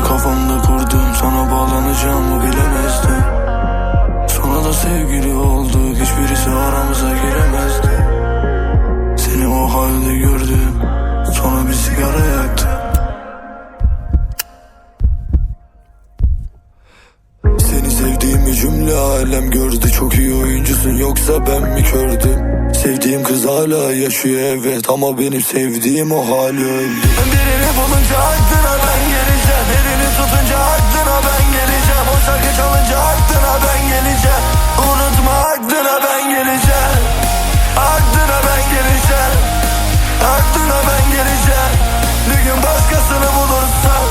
kafamda kurdum Sana bağlanacağımı bilemezdim. Sonra da sevgili olduk Hiçbirisi aramıza giremezdi. Seni o halde gördüm Sonra bir sigara yaktım. Seni sevdiğimi cümle alem gördü. Çok iyi oyuncusun yoksa ben mi kördüm? Sevdiğim kız hala yaşıyor evet Ama benim sevdiğim o hali öldü. Birini bulunca aklına tutunca aklına ben geleceğim. O şarkı çalınca aklına ben geleceğim. Unutma aklına ben geleceğim. Aklına ben geleceğim. Aklına ben geleceğim. Bir gün başkasını bulursan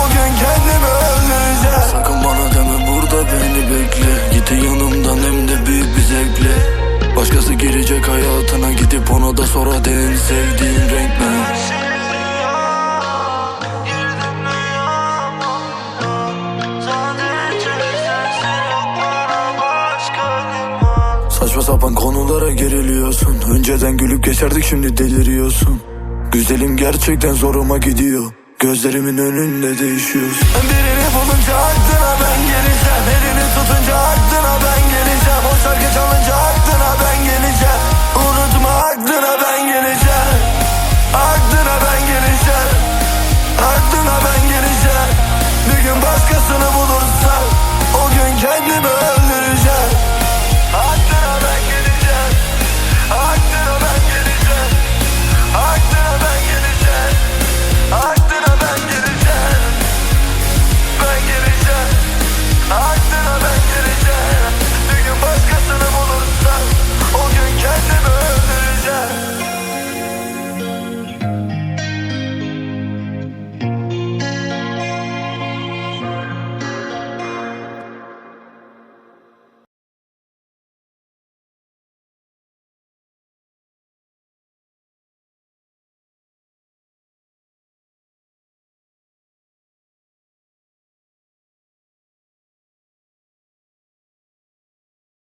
O gün kendimi öldüreceğim. Sakın bana deme burada beni bekle. Git yanımdan hem de büyük bir zevkle. Başkası girecek hayatına Gidip ona da sonra de en sevdiğin renk ne? Sapan konulara geriliyorsun. Önceden gülüp geçerdik şimdi deliriyorsun. Güzelim gerçekten zoruma gidiyor. Gözlerimin önünde değişiyorsun. Birini bulunca aklına ben